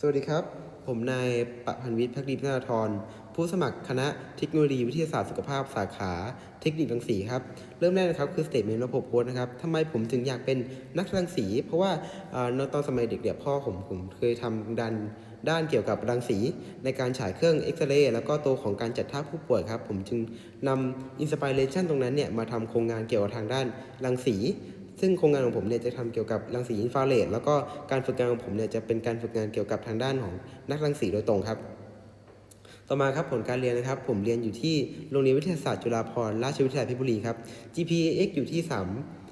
สวัสดีครับ ผมนายประพันวิทย์พักดีพนาธรผู้สมัครคณะเทคโนโลยีวิทยาศาสตร์สุขภาพสาขาเทคนิครังสีครับ เริ่มแรกนะครับคือสเต t เมนต์ระบบโพสนะครับทำไมผมถึงอยากเป็นนักรังสี เพราะว่าตอนสมัยเด็กเนี่ยพ่อผมผมเคยทำดันด้านเกี่ยวกับรังสี ในการฉายเครื่องเอ็กซเรย์แล้วก็ตัวของการจัดท่าผู้ป่วยครับ ผมจึงนำอินสปิเรชันตรงนั้นเนี่ยมาทำโครงงานเกี่ยวกับทางด้านรังสี ซึ่งโครงงานของผมเนี่ยจะทำเกี่ยวกับรังสีอินฟราเรดแล้วก็การฝึกงานของผมเนี่ยจะเป็นการฝึกงานเกี่ยวกับทางด้านของนักรังสีโดยตรงครับต่อมาครับผลการเรียนนะครับ ผมเรียนอยู่ที่โรงเรียนวิทยาศาสตร์จุฬาภรณราชวิทยาลัยเพชรบุรีครับ GPAX อยู่ที่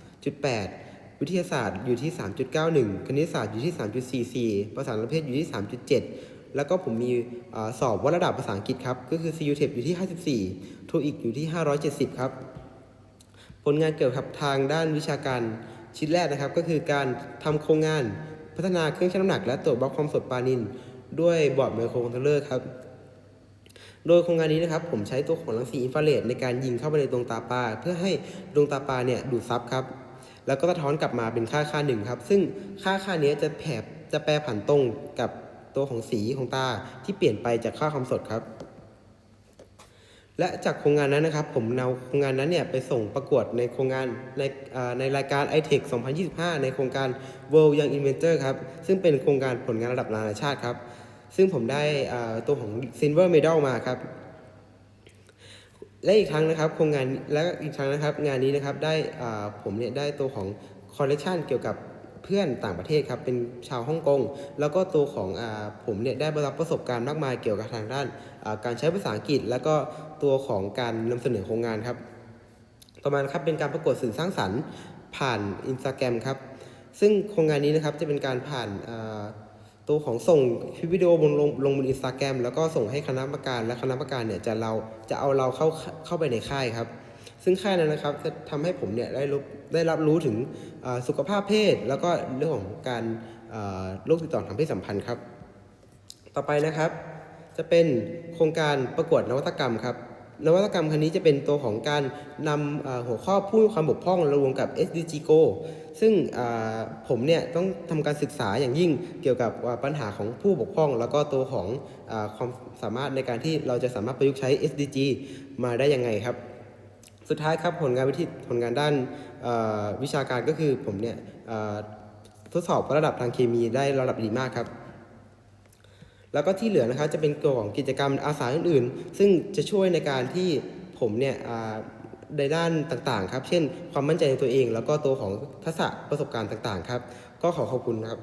3.8 วิทยาศาสตร์อยู่ที่ 3.91 คณิตศาสตร์อยู่ที่ 3.44 ภาษาอังกฤษอยู่ที่ 3.7 แล้วก็ผมมีอสอบวัดระดับภาษาอังกฤษครับ ก็คือ CUTEP อยู่ที่ 54 TOEIC อยู่ที่ 570 ครับ ผลงานเกี่ยวกับทางด้านวิชาการชิ้นแรกนะครับ ก็คือการทำโครงงานพัฒนาเครื่องชั่งน้ำหนัก และตรวจวัดความสดปลานิน ด้วยบอร์ดไมโครคอนโทรลเลอร์ครับ โดยโครงงานนี้นะครับ ผมใช้ตัวของรังสีอินฟราเรดในการยิงเข้าไปในดวงตาปลาเพื่อให้ดวงตาปลาเนี่ยดูดซับครับ แล้วก็สะท้อนกลับมาเป็นค่าค่าหนึ่งครับ ซึ่งค่าค่านี้จะแผบจะแปรผันตรงกับตัวของสีของตาที่เปลี่ยนไปจากค่าความสดครับ และจากโครงงานนั้นนะครับ ผมนำโครงงานนั้นเนี่ยไปส่งประกวดในโครงงานในในรายการ iTech 2025 ในโครงการ World Young Inventor ครับ ซึ่งเป็นโครงการผลงานระดับนานาชาติครับ ซึ่งผมได้ตัวของ Silver Medal มาครับ และอีกครั้งนะครับโครงงานและอีกครั้งนะครับ งานนี้นะครับได้ผมเนี่ยได้ตัวของคอลเลกชันเกี่ยวกับ เพื่อนต่างประเทศครับเป็นชาวฮ่องกงแล้วก็ตัวของอผมเนี่ยได้รับประสบการณ์มากมายเกี่ยวกับทางด้านการใช้ภาษาอังกฤษ แล้วก็ตัวของการนำเสนอโครงงานครับต่อมาครับเป็นการประกวดสื่อสร้างสรรค์ผ่านอินสตาแกรมครับซึ่งโครงงานนี้นะครับจะเป็นการผ่านตัวของส่งคลิปวิดีโอบนลงลงบนอินสตาแกรมแล้วก็ส่งให้คณะกรรมการและคณะกรรมการเนี่ยจะเราจะเอาเราเข้าเข้าไปในค่ายครับ ซึ่งค่ายนั้นนะครับจะทำให้ผมเนี่ยได้รู้ได้รับรู้ถึงสุขภาพเพศ แล้วก็เรื่องของการโรคติดต่อทางเพศสัมพันธ์ครับ ต่อไปนะครับ จะเป็นโครงการประกวดนวัตกรรมครับนวัตกรรมครั้งนี้จะเป็นตัวของการนำหัวข้อผู้มีความบกพร่องรวมกับ SDG Go ซึ่งผมเนี่ยต้องทำการศึกษาอย่างยิ่งเกี่ยวกับปัญหาของผู้บกพร่อง แล้วก็ตัวของอความสามารถในการที่เราจะสามารถประยุกต์ใช้ SDG มาได้ยังไงครับ สุดท้ายครับผลงานวิธีผลงานด้านวิชาการก็คือผมเนี่ยทดสอบระดับทางเคมีได้ระดับดีมากครับ แล้วก็ที่เหลือนะครับจะเป็นตัวของกิจกรรมอาสาอื่นๆ ซึ่งจะช่วยในการที่ผมเนี่ยในด้านต่างๆครับ เช่น ความมั่นใจในตัวเอง แล้วก็ตัวของทักษะประสบการณ์ต่างๆ ครับ ก็ขอขอบคุณครับ